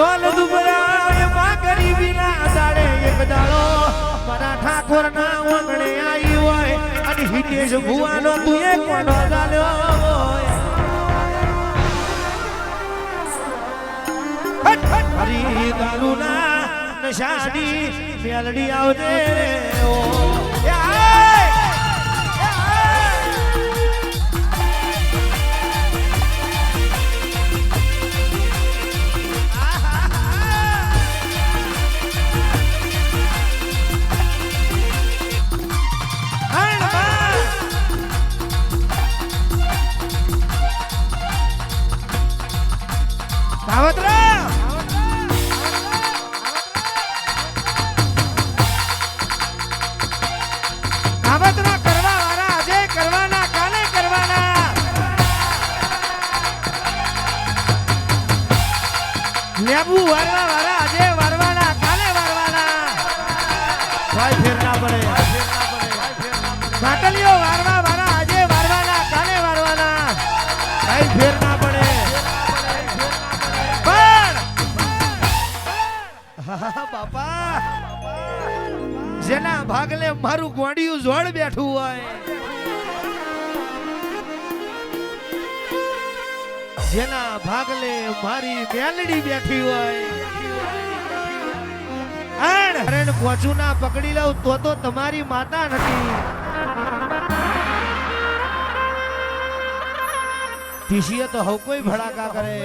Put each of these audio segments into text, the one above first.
તોલ દુબરા એમાં ગરીબીના દાડે એક દાડો. મારા ઠાકોરના આંગણે આવી હોય અને હિતેશ ભુવાનો તું એ કોનો ગાલ્યો હરી દારૂના નશાની મેલડી આવજે ઓ. લેબુ વારવા વાળા આજે વારવાના કાલે વારવાના. ભાઈ ફેર ના પડે. માટલીઓ વારવા વાળા આજે વારવાના કાલે વારવાના. ભાઈ ફેર ના પડે. પણ બાપા જેના ભાગલે મારું ગોડિયું જોડ બેઠું હોય. જેના ભાગલે મારી મેલડી બેઠી હોય. હરણ પોચું ના પકડી લઉં તો તો તમારી માતા નથી. ટીસીએ તો હવ કોઈ ભડાકા કરે.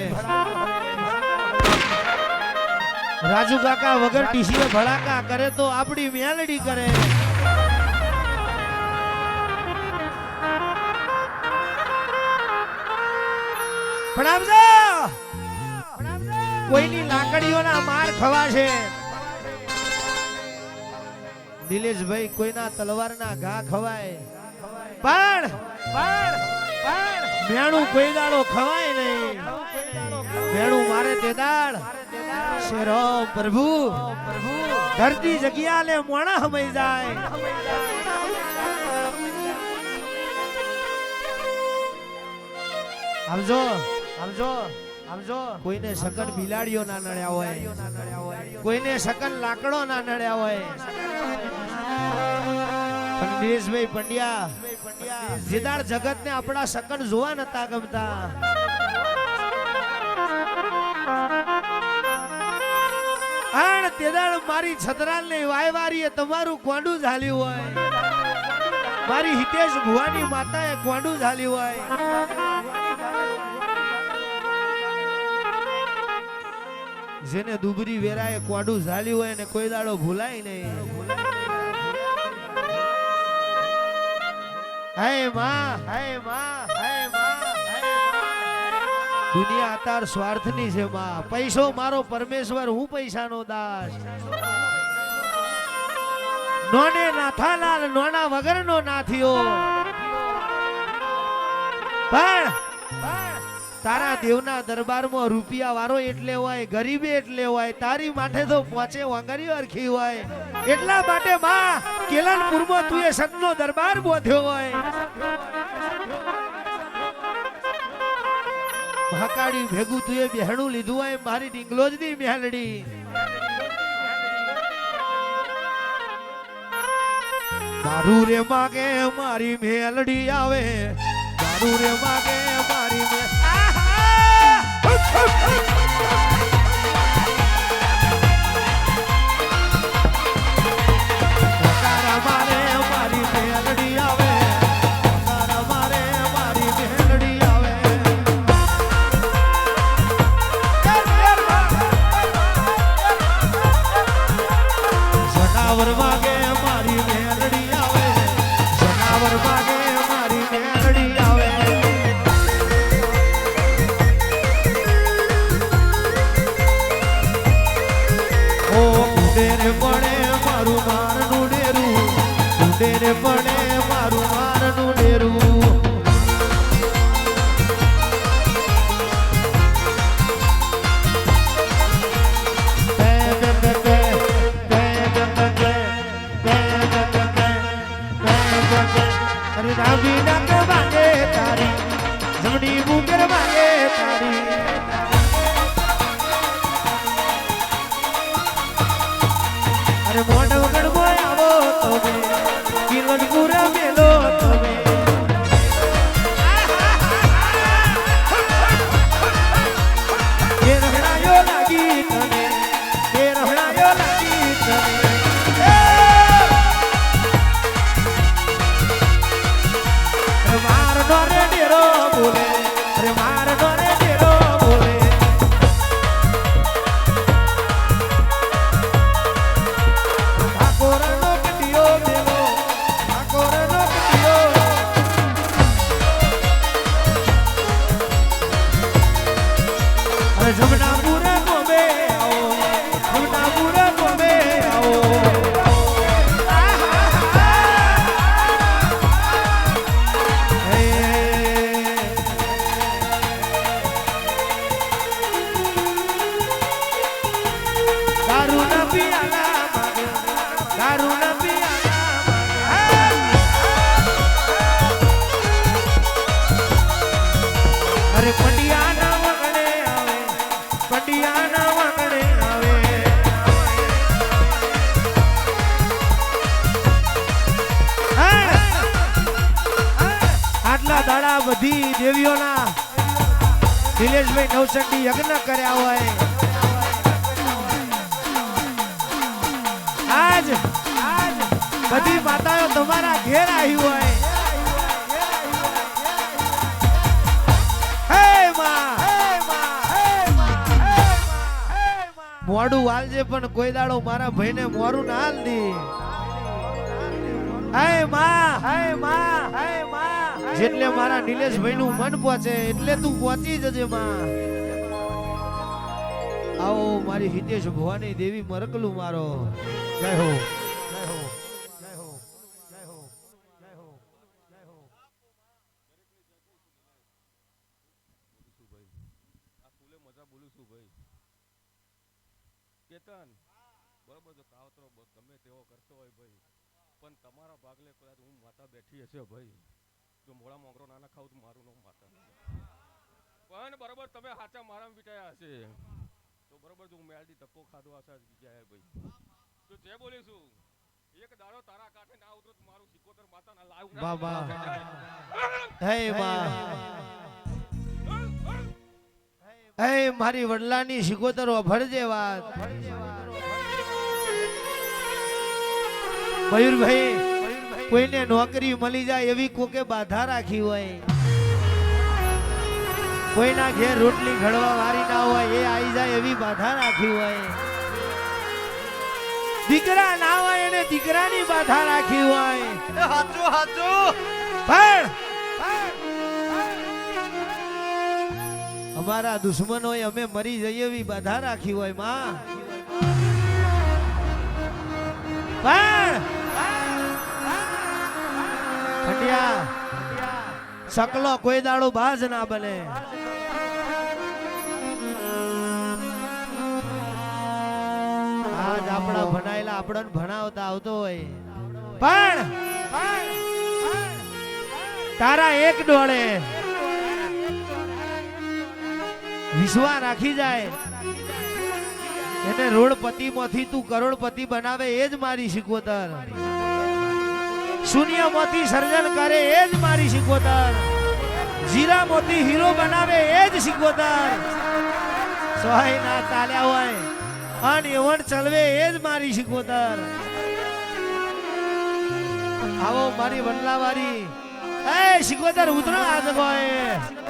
રાજુ કાકા વગર ટીસીએ ભડાકા કરે તો આપણી મેલડી કરે. પ્રણામજો કોઈની લાકડીઓના માર ખવાશે. દિલેશભાઈ કોઈના તલવારના ઘા ખવાય. પણ પણ મેણું કોઈ દાડો ખવાય નહીં. મેણું મારે તે દાડ. શેરો પ્રભુ, ધરતી જગ્યા લે મોણા હમઈ જાય. આવજો. આવજો સમજો? કોઈને સકન બિલાડીઓ ના નડ્યા હોય. કોઈને સકન લાકડો ના નડ્યા હોય. પંડિતભાઈ પંડ્યા, જીદાર જગત ને આપણા સકન જોવા નતા ગમતા. આણ તેદાળ મારી છતરાલ ને વાયવારીએ તમારું કોંડું ઝાલ્યું હોય. મારી હિતેશ ભુવાની માતાએ કોંડું ઝાલ્યું હોય. જેને દુબરી વેરાએ કોડું ઝાલ્યું હોય ને કોઈ દાડો ભૂલાય નહીં. હાયમાં હાયમાં હાયમાં દુનિયા અતાર સ્વાર્થની છે માં. પૈસો મારો પરમેશ્વર, હું પૈસાનો દાસ. નોને નાથાલાલ, નોના વગરનો નાથિયો પણ પણ તારા દેવના દરબારમાં રૂપિયા વાળો એટલે હોય, ગરીબે એટલે હોય, તારી માટે તો પોચે વાંગરી અરખી હોય. એટલા માટે માં, કેલનપુરમાં તું એ સંતનો દરબાર બોધ્યો હોય. મહાકાળી ભેગું તું એ બેહણું લીધું હોય, મારી ડિંગલોજની મેલડી. મારું રે માગે, મારી મેલડી આવે. મારું રે માગે, મારી મે Ha ha ha! કુડેરે પડે મારું મારનું ડેરું રાવી નાક માંગે તારી જમડી મુગર માંગે તારી. દાડા બધી દેવીઓના નિલેશભાઈ નવસંડી યજ્ઞ કર્યા હોય. આજ આજ બધી માતાઓ તમારા ઘેર આવી હોય. મોડું વાલજે પણ કોઈ દાડો મારા ભાઈને મોરું ના હાલ દી. જેટલે મારા નિલેશભાઈ નું મન પહોંચે એટલે તું પહોંચી જજે માં. આવો મારી હિતેશ ભવાની દેવી મરકલું મારો. જય હો. પણ તમારા ભાગલે કદાચ હું માતા બેઠી હશે ભાઈ. જો મોડા મોગરો નાના ખાવ તો મારું નામ માતા પણ બરોબર તમે સાચા મારા વિટાયા હશે. તો બરોબર જો હું મેળથી ધક્કો ખાધો આશા બીજા ભાઈ. તો જે બોલીશું એક દાડો તારા કાંઠે ના ઉતરો મારું સિકોતર માતા ના લાવ. બાબા હે માં હે મારી વડલાની શિકોતર ભરજે વાત. મયુરભાઈ કોઈને નોકરી મળી જાય એવી કોકે બાધા રાખી હોય? કોઈના ઘેર રોટલી ઘડવા વારી ના હોય એ આવી જાય એવી બાધા રાખી હોય? દીકરા ના હોય એને દીકરાની બાધા રાખી હોય? હાચું હાચું. પણ અમારા દુશ્મનોએ અમે મરી જઈએ એવી બાધા રાખી હોયમાં. સકલો કોઈ દાડો બાજ ના બને. આજ આપણા ભણાયેલા આપણને ભણાવતા આવતો હોય. પણ તારા એક ડોળે વિશ્વા રાખી જાય. એને રોડપતિ માંથી તું કરોડપતિ બનાવે, એ જ મારી શીખવતર. શૂન્યમાંથી સર્જન કરે એ જ મારી શીખવતર. જીરા મોતી હીરો બનાવે એ જ શીખવતર. સોય ના તાલ્યા હોય, અન એવણ ચલવે એ જ મારી શીખવતર. આવો મારી વડલાવાળી. એ શીખવતર ઉતરો આજ ભાઈ.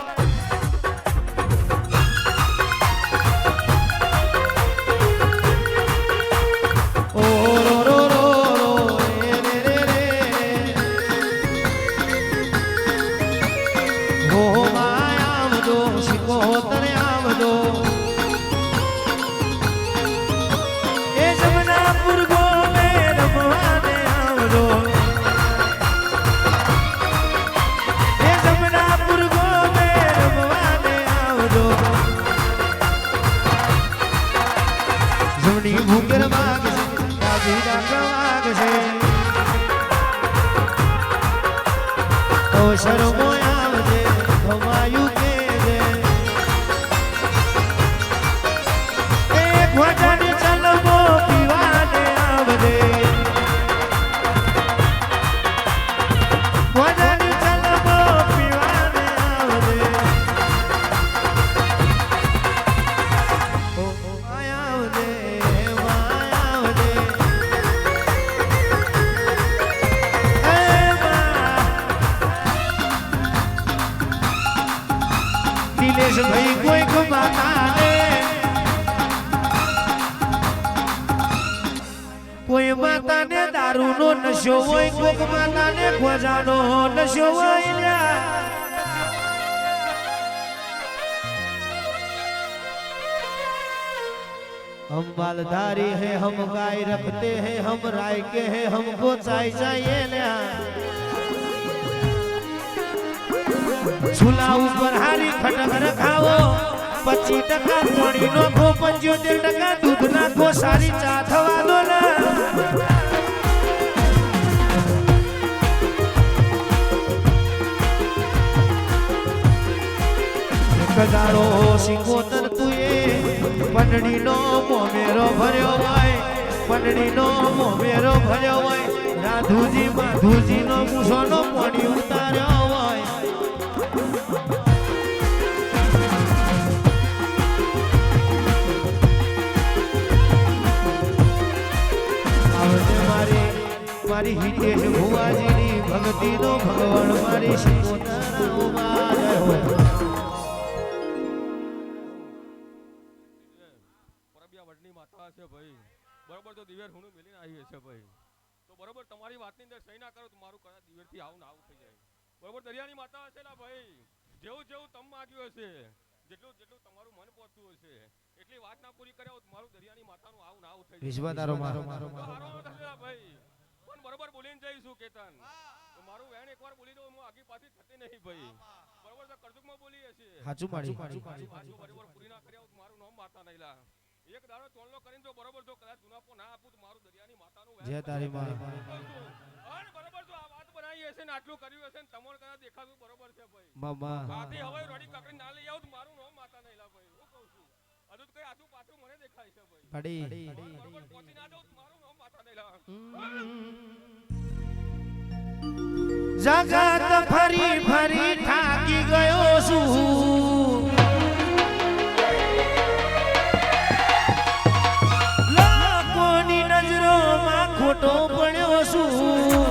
દિનેશ ભાઈ કોઈ કમાતા ને કોઈ માતાને દારૂનો નશો હોય કોક માતાને ખોજાનો નશો હોય લ્યા. हम बालधारी है हम गाय रखते हैं हम राय के हैं हमको चाय चाहिए ल्या ચૂલા ઉપર હારી ખટક રખાવો. પચીસ ટકા પાણી નાખો પંચોતેર ટકા દૂધ નાખો, સારી ચા થવા દો ને કદાળો સિંગોતર તુએ પંડળીનો મોમેરો ભર્યો હોય પંડળીનો મોમેરો ભર્યો હોય. રાધુજી, માધુજીનો મૂસોનો પાણી ઉતાર્યો મારી હિતેશ ભુવાજીની ભક્તિનો ભગવાન મારી શિકોતરાઓમાં જય હો માતા છે ભાઈ. બરોબર તો દિવેર હુણું મેલીને આવી હશે ભાઈ. તો બરોબર તમારી વાતની અંદર સહી ના કરો તો મારું કદાચ દિવેરથી આવું ના આવું થઈ જાય. બરોબર દરિયાની માતા હશે ને ભાઈ. જેવું જેવું તમ માગ્યું હશે જેટલું જેટલું તમારું મન પહોંચતું હશે એટલી વાત ના પૂરી કર્યા મારું દરિયાની માતાનું આવું ને આવું થઈ જાય. મારો મારો મારો ભાઈ. બરોબર બોલીને જઈશું કેતન. મારું વેણ એકવાર બોલી દઉં હું આગી પાછી થતી નહીં ભાઈ. બરોબર તો કરજુકમાં બોલી હશે હાચું માડી પાછું બરોબર પૂરી ના કર્યા મારું નામ માતા નહીં લા. એક દાડો ચોલનો કરીને તો બરોબર જો કદાચ ગુનાપો ના આપું તો મારું દરિયાની માતાનું જય તારી માં. અન બરોબર જો આ વાત બનાવી હશે ને આટલું કર્યું હશે ને તમને કદાચ દેખાતું બરોબર છે ભાઈ. મામા આથી હવે રડી કકડી ના લઈ આવું તો મારું નામ માતા નહીં લા ભાઈ. હું કહું છું હજુ તો કઈ આજુ પાછું મને દેખાય છે ભાઈ. પડી. બરોબર પહોંચી ના જાઉં તો મારું જગત ફરી ફરી થાકી ગયો છું. લોકોની નજરોમાં ખોટો પડ્યો છું.